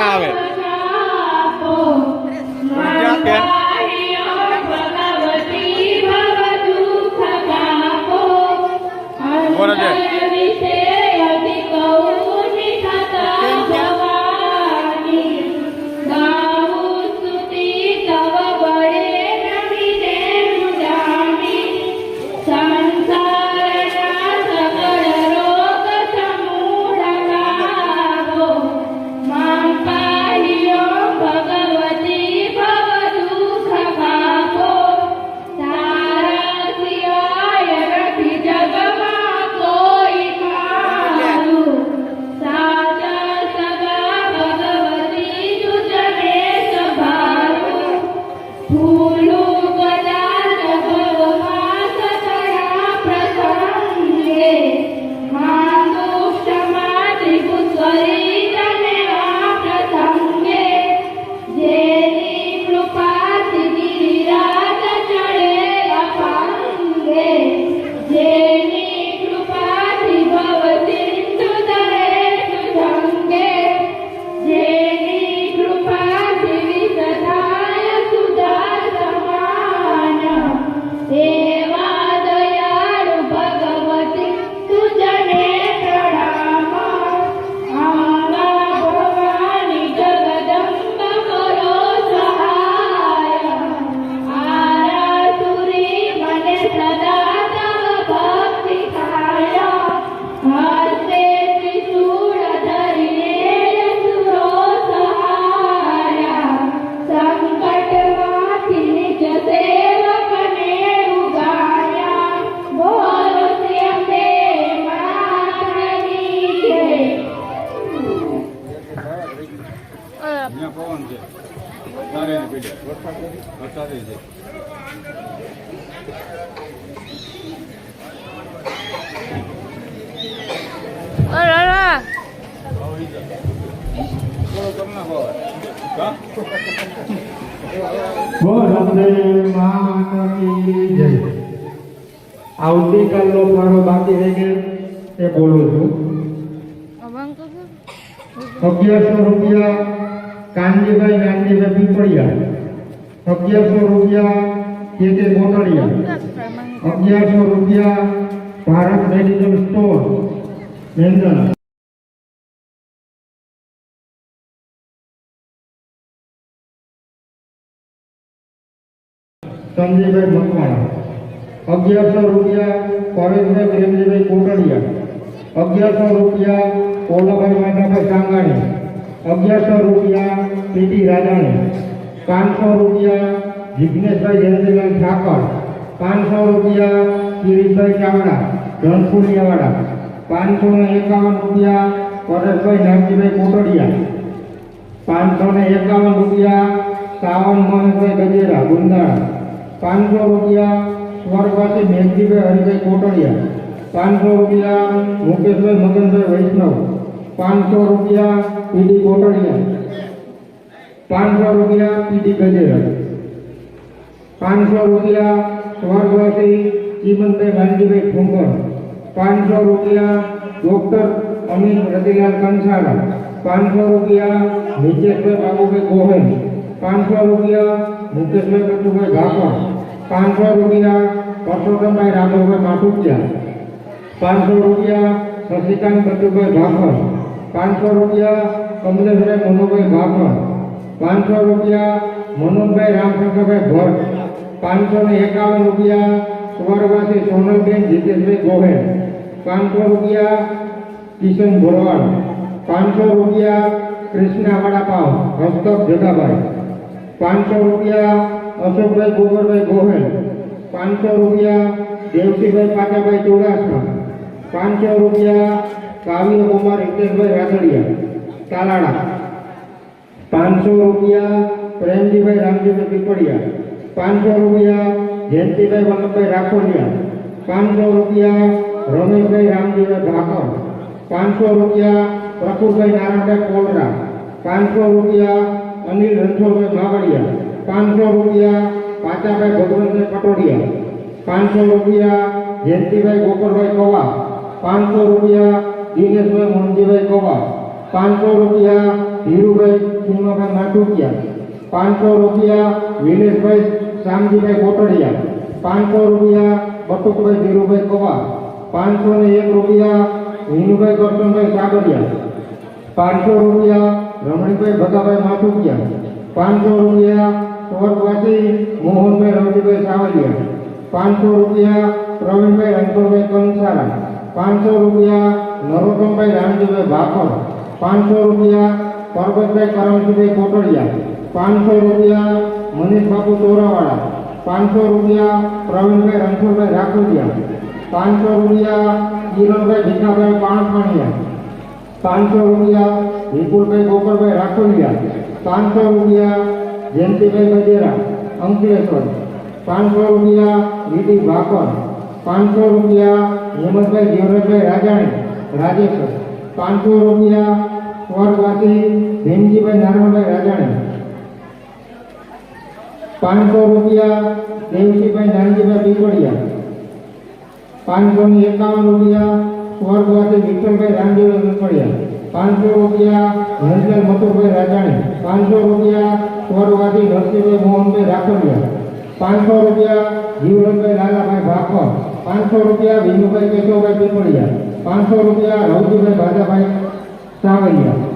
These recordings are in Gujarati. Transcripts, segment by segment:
Aufgabe. અગિયારસો રૂપિયા કાનજીભાઈ નાનજીભાઈ પીપળિયા. અગિયારસો રૂપિયા કે કે કોટડિયા અગિયારસો રૂપિયા ભારત મેડિકલ સ્ટોર મેંદણ સંજયભાઈ મકવાણા. અગિયારસો રૂપિયા પરેશભાઈ પ્રેમજીભાઈ કોટડિયા. અગિયારસો રૂપિયા કોલાભાઈ માધાભાઈ સાંગાણી. અગિયારસો રૂપિયા પીટી રાજાણી. પાંચસો રૂપિયા જિજ્ઞેશભાઈ જયંતિભાઈ ઠાકર. પાંચસો રૂપિયા કિરીટભાઈ ચાવડા ધનપુરિયાવાડા પાંચસો ને એકાવન રૂપિયા પરેશભાઈ નાગજીભાઈ કોટડિયા. પાંચસો ને એકાવન રૂપિયા સાવન મહેશભાઈ ગજેરા ગુંદાળા પાંચસો રૂપિયા સ્વર્ગવાસી મેઘજીભાઈ હરિભાઈ કોટડિયા પાંચસો રૂપિયા મુકેશભાઈ મગનભાઈ વૈષ્ણવ પાંચસો રૂપિયા પીડી કોટડિયા પાંચસો રૂપિયા પીડી ગજેરા પાંચસો રૂપિયા સ્વર્ગવાસી ચીમનભાઈ વાનજીભાઈ ઠુંકર પાંચસો રૂપિયા ડોક્ટર અમીન રતિલાલ કંસારા પાંચસો રૂપિયા નીચેશભાઈ બાબુભાઈ ગોહેલ પાંચસો રૂપિયા મુકેશભાઈ કટુભાઈ ઘાપર પાંચસો રૂપિયા પરસોત્તમભાઈ રાઘવભાઈ માથુકિયા પાંચસો રૂપિયા શશિકાંત બટુભાઈ ભાખર પાંચસો રૂપિયા કમલેશભાઈ મનોભાઈ ભાખર પાંચસો રૂપિયા મનોજભાઈ રામશંકરભાઈ ભટ્ટ પાંચસો ને એકાવન રૂપિયા સ્વરવાસી સોનલબેન જીતેશભાઈ ગોહેલ પાંચસો રૂપિયા કિશન ભોરવાડ પાંચસો રૂપિયા કૃષ્ણા વડાપાવ હસ્તક જગાભાઈ પાંચસો રૂપિયા અશોકભાઈ ગોબરભાઈ ગોહેલ પાંચસો રૂપિયા દેવસીભાઈ પાટાભાઈ ચુડાસમા પાંચસો રૂપિયા કાવ્ય કુમાર હિતેશભાઈ રાદડિયા તાલાળા પાંચસો રૂપિયા પ્રેમજીભાઈ રામજીભાઈ પીપળિયા પાંચસો રૂપિયા જયંતિભાઈ વલ્લભભાઈ રાખોલિયા પાંચસો રૂપિયા રમેશભાઈ રામજીભાઈ ભાકર પાંચસો રૂપિયા પ્રફુલભાઈ નારાયણભાઈ કોલરા પાંચસો રૂપિયા અનિલ રણછોડભાઈ બાવળિયા પાંચસો રૂપિયા પાચાભાઈ ભગવંતભાઈ પટોડિયા પાંચસો રૂપિયા, જયંતિભાઈ ગોકળભાઈ કવા, પાંચસો રૂપિયા, દિનેશભાઈ મોહનજીભાઈ કવા, પાંચસો રૂપિયા, ધીરુભાઈ ચીમાભાઈ માટુકિયા પાંચસો રૂપિયા, વિનેશભાઈ શામજીભાઈ કોટડિયા, પાંચસો રૂપિયા, બટુકભાઈ ધીરુભાઈ કવા, પાંચસો ને એક રૂપિયા વિનુભાઈ કરશનભાઈ સાગરિયા, પાંચસો રૂપિયા રમણીભાઈ ભગાભાઈ માથુકિયા, પાંચસો રૂપિયા સ્વર્ગવાસી મોહનભાઈ રવજીભાઈ સાવલિયા, પાંચસો રૂપિયા પ્રવીણભાઈ રણછોડભાઈ કંસારા, પાંચસો રૂપિયા નરોત્તમભાઈ રામજીભાઈ ભાખર, પાંચસો રૂપિયા પરબતભાઈ કરમજીભાઈ કોટડિયા, પાંચસો રૂપિયા મનીષ બાપુ ચોરાવાળા પાંચસો રૂપિયા પ્રવીણભાઈ રણછોડભાઈ રાખોડિયા પાંચસો રૂપિયા કિરણભાઈ ભીખાભાઈ પાણપાણિયા પાંચસો રૂપિયા વિપુલભાઈ ગોકળભાઈ રાખોલિયા પાંચસો રૂપિયા જયંતિભાઈ ગજેરા અંકલેશ્વર પાંચસો રૂપિયા વીડી ભાકર પાંચસો રૂપિયા હેમંતભાઈ દેવરાજભાઈ રાજાણી રાજેશ્વર પાંચસો રૂપિયા સ્વર્ગવાસી ભીમજીભાઈ નારાયણભાઈ રાજાણી પાંચસો રૂપિયા દેવજીભાઈ નાનજીભાઈ પીપળિયા પાંચસો ને એકાવન રૂપિયા સ્વર્ગવાસી વિઠ્ઠલભાઈ રામદેવ પીપળિયા પાંચસો રૂપિયા હંસલાલ મથુરભાઈ રાજાણી. પાંચસો રૂપિયા સ્વર્ગવાસી નરસિંહભાઈ મોહનભાઈ રાખોડિયા પાંચસો રૂપિયા જીવરંગભાઈ લાલાભાઈ ભાખર. પાંચસો રૂપિયા વિનુભાઈ કેશવભાઈ પીપળિયા. પાંચસો રૂપિયા રવજીભાઈ ભાજાભાઈ સાવલિયા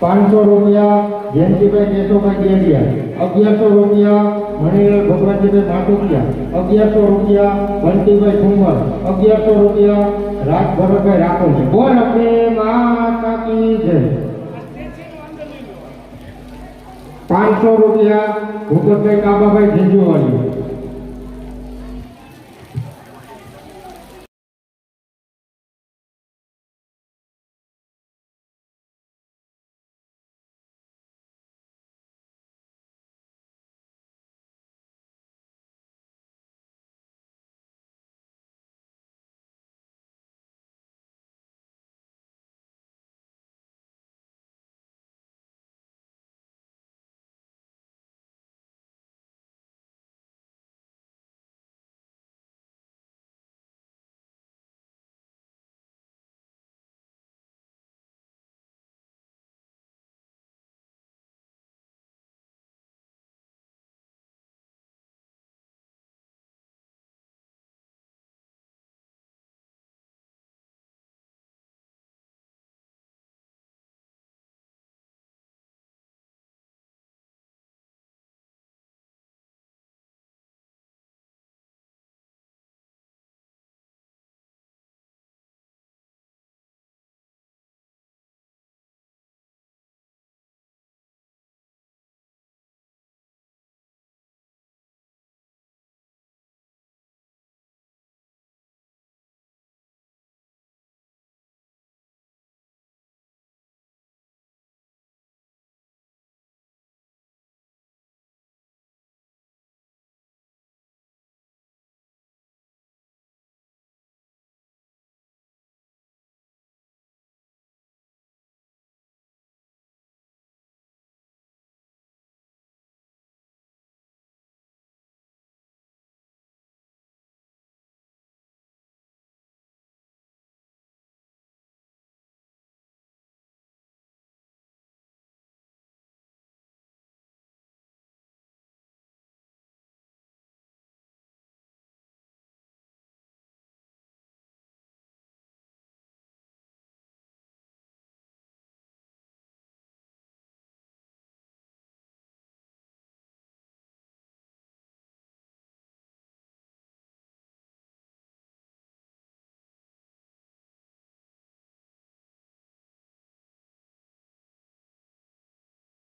પાંચસો રૂપિયા જયંતિભાઈ કેશુભાઈ ગેડિયા અગિયારસો રૂપિયા મણિલાલ ભગવાનજીભાઈ માટુકિયા અગિયારસો રૂપિયા બંટીભાઈ ઠુમર, અગિયારસો રૂપિયા રાજ ભરતભાઈ રાખોજી બોલ આપણે માતા કી જય. પાંચસો રૂપિયા ભૂપતભાઈ કાબાભાઈ ઝીંઝુવાડી